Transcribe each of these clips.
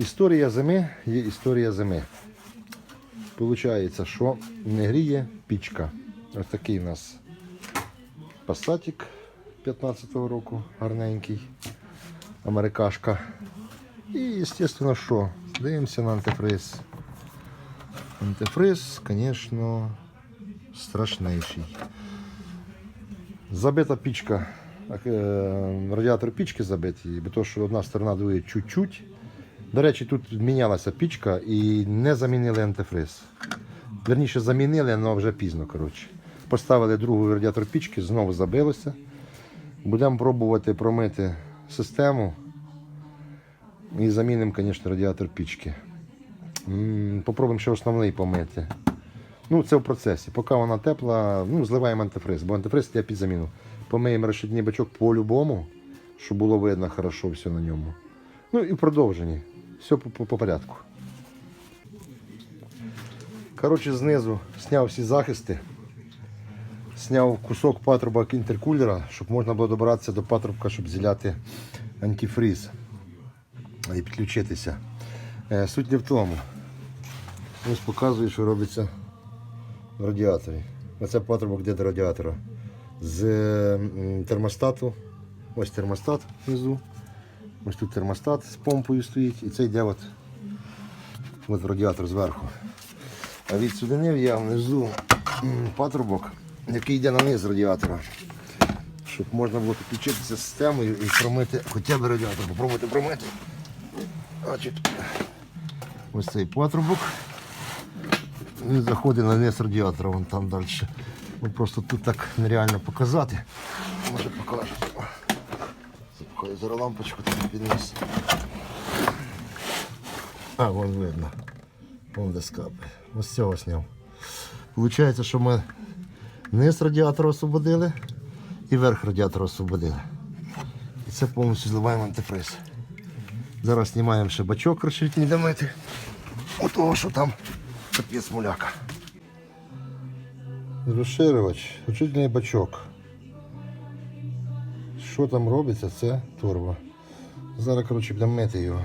Історія зими є історія зими. Получається, що не гріє пічка. Ось такий у нас пасатик 15-го року, гарненький, америкашка. І, звісно, що? Дивимося на антифриз. Антифриз, звісно, страшніший. Забита пічка, е, радіатор пічки забитий, бо то, що одна сторона дує чуть-чуть. До речі, тут мінялася пічка і не замінили антифриз. Верніше замінили, але вже пізно. коротше. Поставили другий радіатор пічки, знову забилося. Будемо пробувати промити систему і замінимо, звісно, радіатор пічки. Попробуємо ще основний помити. Ну, це в процесі. Поки вона тепла, ну, зливаємо антифриз, бо антифриз йде під заміну. Помиємо решетний бачок по-любому, щоб було видно хорошо все на ньому. Ну і в продовженні. Все по, по, по порядку. Коротше, знизу зняв всі захисти. Зняв кусок патрубка інтеркулера, щоб можна було добратися до патрубка, щоб зіляти антифриз і підключитися. Е, Суть не в тому. Ось показую, що робиться в радіаторі. Оце патрубок йде до радіатора. З термостату. Ось термостат внизу. Ось тут термостат з помпою стоїть. І це йде от, от радіатор зверху. А від сюди я внизу патрубок, який йде на низ радіатора. Щоб можна було підключитися з системою і промити хоча б радіатор. Попробуйте промити. Значить, ось цей патрубок. Він заходить на низ радіатора, вон там далі. Ну, просто тут так нереально показати. Може покажу. Запхаю зараз лампочку там підніс. А, вон видно. Вон де скапи. Ось цього зняв. Получається, що ми низ радіатора освободили і верх радіатора освободили. І це повністю зливаємо антифриз. Зараз знімаємо ще бачок розширительний для мити. Отого, що там капець муляка. Розширювач, розширительний бачок. Що там робиться, це торба. Зараз, коротше, будемо мити його.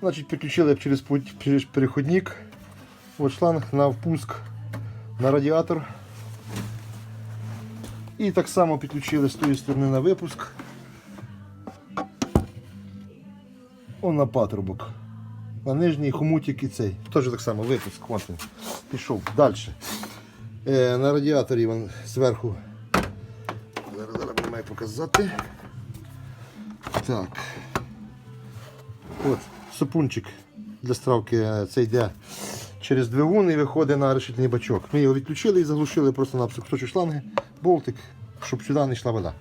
Значить, підключили через, через переходник. От шланг на впуск на радіатор. І так само підключили з тої сторони на випуск. Он на патрубок. На нижній хомутик і цей. Теж так само випуск. Пішов. Далі. Е, на радіаторі вон зверху. Зараз, зараз маю показати. Так. От, сапунчик для стравки е, це йде через двигун і виходить на решительний бачок. Ми його відключили і заглушили просто на кусочок шланги, болтик, щоб сюди не йшла вода.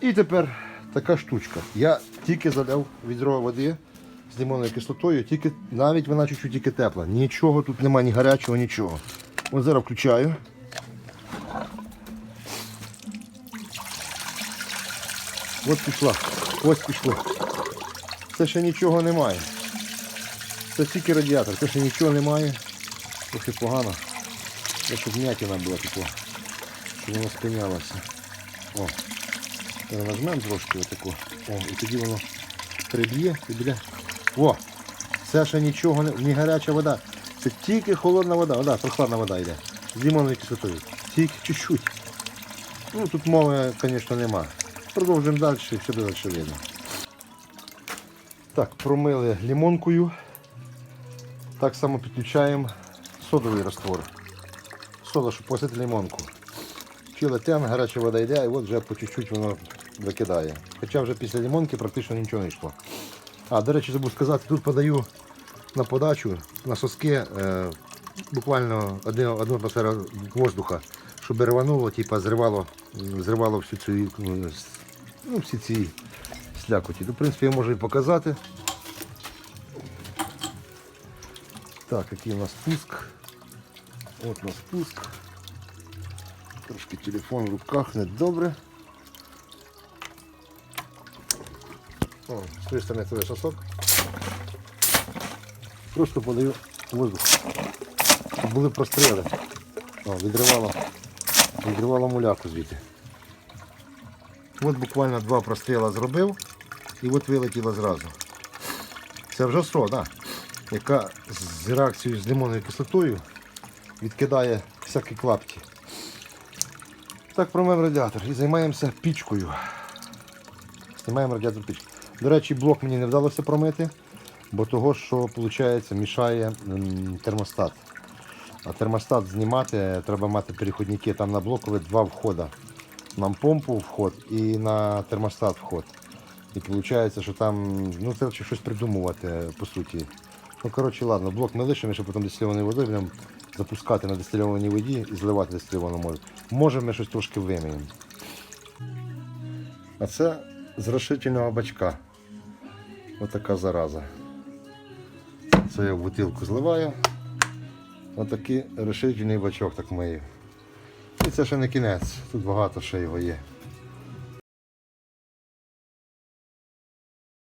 І тепер така штучка. Я тільки заляв відро води з лимонною кислотою, тільки, навіть вона чуть-чуть тільки тепла. Нічого тут немає, ні гарячого, нічого. От зараз включаю. От пішла. Ось пішло. Це ще нічого немає. Це тільки радіатор, це ще нічого немає. Трохи погано. Я щоб м'ятіна була типу, щоб воно спинялося. О, нажмемо трошки отаку. О, і тоді воно приб'є і буде. О! Це ще нічого не, не гаряча вода. Це тільки холодна вода, вода, прохладна вода йде. З лимонною кислотою. Тільки чуть-чуть. Ну тут мови, звісно, нема. Продовжуємо далі, все буде далі видно. Так, промили лимонкою. Так само підключаємо содовий раствор. Сода, щоб посити лимонку. Кілотен, гаряча вода йде, і от вже по чуть-чуть воно викидає. Хоча вже після лимонки практично нічого не йшло. А, до речі, забув сказати, тут подаю на подачу, на соски е, буквально одну атмосферу воздуха, щоб рвануло, типу, зривало, зривало всю цю, ну, всі ці слякоті. То, в принципі, я можу і показати. Так, який у нас спуск. От у нас спуск. Трошки телефон в руках, не добре. О, з тої сторони це сосок. Просто подаю воздух. Були простріли. О, відривало, відривало муляку звідти. От буквально два простріла зробив і от вилетіло зразу. Це вже сода, яка з реакцією з лимонною кислотою відкидає всякі клапті. Так промив радіатор і займаємося пічкою. Знімаємо радіатор пічки. До речі, блок мені не вдалося промити, бо того, що виходить, мішає термостат. А термостат знімати треба мати переходники. Там на блокові два входи. На помпу вход і на термостат вход. І виходить, що там ну, треба щось придумувати, по суті. Ну, коротше, ладно, блок ми лишимо, щоб потім дистильованою водою будемо запускати на дистильованій воді і зливати дистильовану воду. Може, ми щось трошки виміємо. А це з розширительного бачка. Отака зараза. Це я в бутилку зливаю. Отакий решительний бачок так мию. І це ще не кінець. Тут багато ще його є.